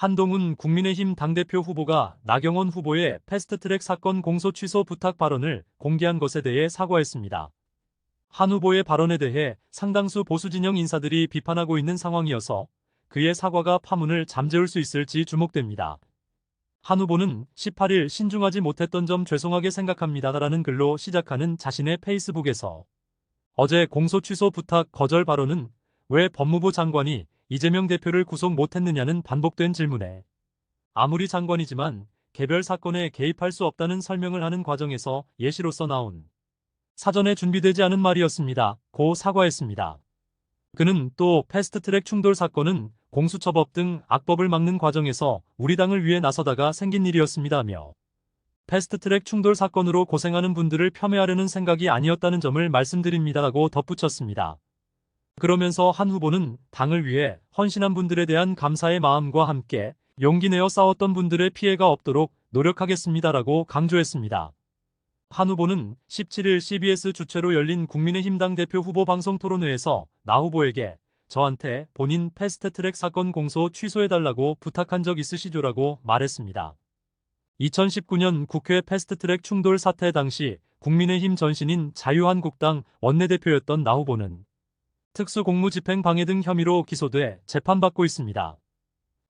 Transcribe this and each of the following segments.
한동훈 국민의힘 당대표 후보가 나경원 후보의 패스트트랙 사건 공소 취소 부탁 발언을 공개한 것에 대해 사과했습니다. 한 후보의 발언에 대해 상당수 보수진영 인사들이 비판하고 있는 상황이어서 그의 사과가 파문을 잠재울 수 있을지 주목됩니다. 한 후보는 18일 신중하지 못했던 점 죄송하게 생각합니다라는 글로 시작하는 자신의 페이스북에서 어제 공소 취소 부탁 거절 발언은 왜 법무부 장관이 이재명 대표를 구속 못했느냐는 반복된 질문에 아무리 장관이지만 개별 사건에 개입할 수 없다는 설명을 하는 과정에서 예시로서 나온 사전에 준비되지 않은 말이었습니다. 고 사과했습니다. 그는 또 패스트트랙 충돌 사건은 공수처법 등 악법을 막는 과정에서 우리 당을 위해 나서다가 생긴 일이었습니다며 패스트트랙 충돌 사건으로 고생하는 분들을 폄훼하려는 생각이 아니었다는 점을 말씀드립니다라고 덧붙였습니다. 그러면서 한 후보는 당을 위해 헌신한 분들에 대한 감사의 마음과 함께 용기 내어 싸웠던 분들의 피해가 없도록 노력하겠습니다라고 강조했습니다. 한 후보는 17일 CBS 주최로 열린 국민의힘당 대표 후보 방송 토론회에서 나 후보에게 저한테 본인 패스트트랙 사건 공소 취소해달라고 부탁한 적 있으시죠라고 말했습니다. 2019년 국회 패스트트랙 충돌 사태 당시 국민의힘 전신인 자유한국당 원내대표였던 나 후보는 특수공무집행 방해 등 혐의로 기소돼 재판받고 있습니다.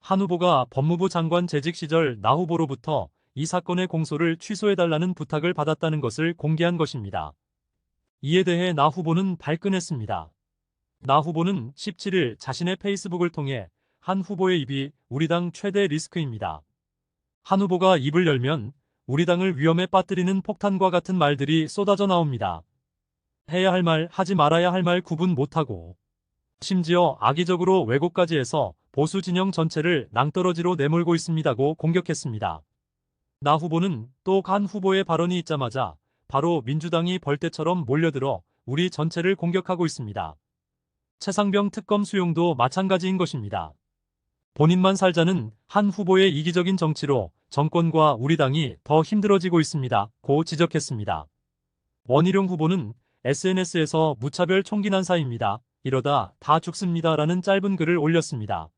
한 후보가 법무부 장관 재직 시절 나 후보로부터 이 사건의 공소를 취소해달라는 부탁을 받았다는 것을 공개한 것입니다. 이에 대해 나 후보는 발끈했습니다. 나 후보는 17일 자신의 페이스북을 통해 한 후보의 입이 우리 당 최대 리스크입니다. 한 후보가 입을 열면 우리 당을 위험에 빠뜨리는 폭탄과 같은 말들이 쏟아져 나옵니다. 해야 할 말, 하지 말아야 할 말 구분 못하고 심지어 악의적으로 왜곡까지 해서 보수 진영 전체를 낭떠러지로 내몰고 있습니다고 공격했습니다. 나 후보는 또 간 후보의 발언이 있자마자 바로 민주당이 벌떼처럼 몰려들어 우리 전체를 공격하고 있습니다. 최상병 특검 수용도 마찬가지인 것입니다. 본인만 살자는 한 후보의 이기적인 정치로 정권과 우리 당이 더 힘들어지고 있습니다. 고 지적했습니다. 원희룡 후보는 SNS에서 무차별 총기 난사입니다. 이러다 다 죽습니다라는 짧은 글을 올렸습니다.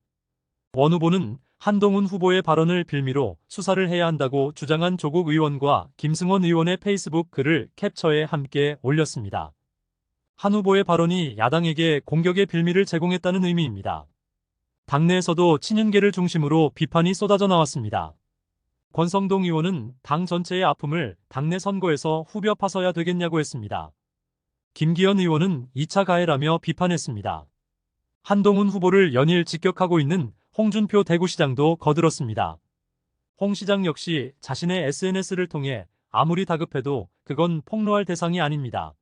원 후보는 한동훈 후보의 발언을 빌미로 수사를 해야 한다고 주장한 조국 의원과 김승원 의원의 페이스북 글을 캡처해 함께 올렸습니다. 한 후보의 발언이 야당에게 공격의 빌미를 제공했다는 의미입니다. 당내에서도 친윤계를 중심으로 비판이 쏟아져 나왔습니다. 권성동 의원은 당 전체의 아픔을 당내 선거에서 후벼 파서야 되겠냐고 했습니다. 김기현 의원은 2차 가해라며 비판했습니다. 한동훈 후보를 연일 직격하고 있는 홍준표 대구시장도 거들었습니다. 홍 시장 역시 자신의 SNS를 통해 아무리 다급해도 그건 폭로할 대상이 아닙니다.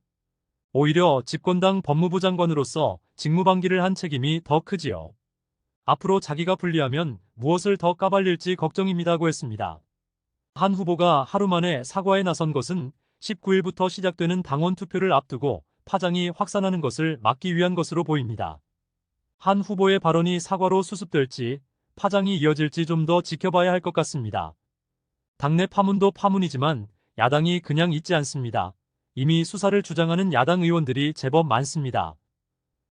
오히려 집권당 법무부 장관으로서 직무방기를 한 책임이 더 크지요. 앞으로 자기가 불리하면 무엇을 더 까발릴지 걱정입니다고 했습니다. 한 후보가 하루 만에 사과에 나선 것은 19일부터 시작되는 당원 투표를 앞두고 파장이 확산하는 것을 막기 위한 것으로 보입니다. 한 후보의 발언이 사과로 수습될지 파장이 이어질지 좀 더 지켜봐야 할 것 같습니다. 당내 파문도 파문이지만 야당이 그냥 있지 않습니다. 이미 수사를 주장하는 야당 의원들이 제법 많습니다.